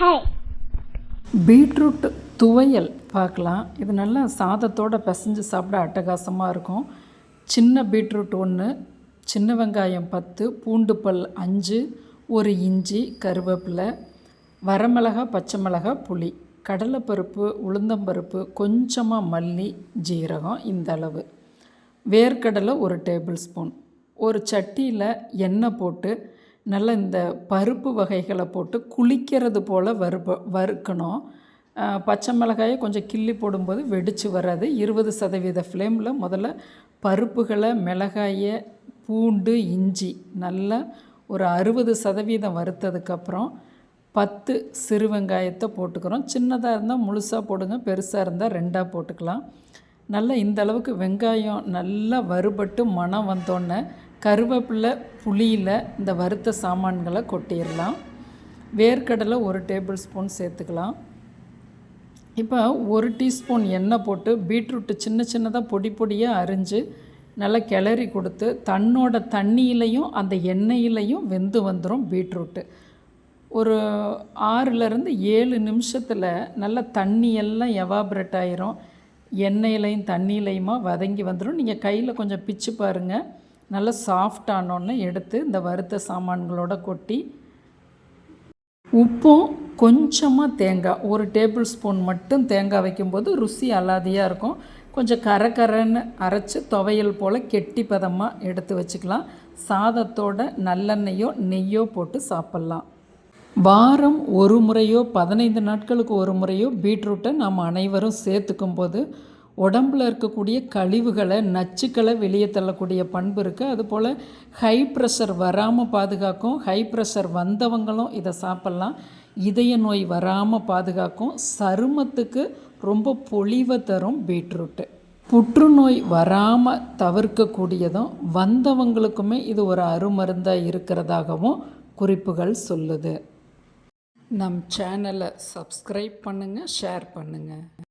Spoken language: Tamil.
ஹாய் பீட்ரூட் துவையல் பார்க்கலாம். இது நல்லா சாதத்தோடு பிசைஞ்சு சாப்பிட அட்டகாசமாக இருக்கும். சின்ன பீட்ரூட் ஒன்று சின்ன வெங்காயம் பத்து பூண்டு பல் அஞ்சு ஒரு இஞ்சி கருவேப்பிலை வரமிளகா பச்சை மிளகா புளி கடலைப்பருப்பு உளுந்தம்பருப்பு கொஞ்சமாக மல்லி ஜீரகம் இந்த அளவு. வேர்க்கடலை ஒரு டேபிள் ஸ்பூன். ஒரு சட்டியில் எண்ணெய் போட்டு நல்லா இந்த பருப்பு வகைகளை போட்டு குளிக்கிறது போல் வறுப்ப வறுக்கணும். பச்சை மிளகாயை கொஞ்சம் கிள்ளி போடும்போது வெடித்து வராது. இருபது சதவீத ஃப்ளேமில் முதல்ல பருப்புகளை மிளகாயை பூண்டு இஞ்சி நல்லா ஒரு அறுபது சதவீதம் வறுத்ததுக்கப்புறம் பத்து சிறு வெங்காயத்தை போட்டுக்கிறோம். சின்னதாக இருந்தால் முழுசாக போடுங்க பெருசாக இருந்தால் ரெண்டாக போட்டுக்கலாம். நல்லா இந்த அளவுக்கு வெங்காயம் நல்லா வறுபட்டு மணம் வந்தோடனே கருவேப்பிலை புளியில் இந்த வறுத்த சாமான்களை கொட்டிடலாம். வேர்க்கடலை ஒரு டேபிள் ஸ்பூன் சேர்த்துக்கலாம். இப்போ ஒரு டீஸ்பூன் எண்ணெய் போட்டு பீட்ரூட்டு சின்ன சின்னதாக பொடி பொடியாக அரிஞ்சு நல்லா கிளறி கொடுத்து தன்னோட தண்ணியிலையும் அந்த எண்ணெயிலையும் வெந்து வந்துடும் பீட்ரூட்டு. ஒரு ஆறுலேருந்து ஏழு நிமிஷத்தில் நல்லா தண்ணியெல்லாம் எவாபரேட் ஆயிரும். எண்ணெயிலையும் தண்ணியிலையுமா வதங்கி வந்துடும் நீங்கள் கையில் கொஞ்சம் பிச்சு பாருங்கள் நல்லா சாஃப்ட் ஆனோடனே எடுத்து இந்த வறுத்த சாமான்களோட கொட்டி உப்பும் கொஞ்சமாக தேங்காய் ஒரு டேபிள் ஸ்பூன் மட்டும் தேங்காய் வைக்கும்போது ருசி அலாதியாக இருக்கும். கொஞ்சம் கரை அரைச்சி துவையல் போல் கெட்டி பதமாக எடுத்து வச்சுக்கலாம். சாதத்தோட நல்லெண்ணெயோ நெய்யோ போட்டு சாப்பிட்லாம். வாரம் ஒரு முறையோ பதினைந்து நாட்களுக்கு ஒரு முறையோ பீட்ரூட்டை நாம் அனைவரும் சேர்த்துக்கும் போது உடம்பில் இருக்கக்கூடிய கழிவுகளை நச்சுக்களை வெளியே தள்ளக்கூடிய பண்பு இருக்குது அதுபோல் ஹை ப்ரெஷர் வராமல் பாதுகாக்கும் ஹை ப்ரெஷர் வந்தவங்களும் இதை சாப்பிட்லாம். இதய நோய் வராமல் பாதுகாக்கும். சருமத்துக்கு ரொம்ப பொழிவை தரும் பீட்ரூட்டு. புற்றுநோய் வராமல் தவிர்க்கக்கூடியதும் வந்தவங்களுக்குமே இது ஒரு அருமருந்தாக இருக்கிறதாகவும் குறிப்புகள் சொல்லுது. நம் சேனலை சப்ஸ்கிரைப் பண்ணுங்கள் ஷேர் பண்ணுங்கள்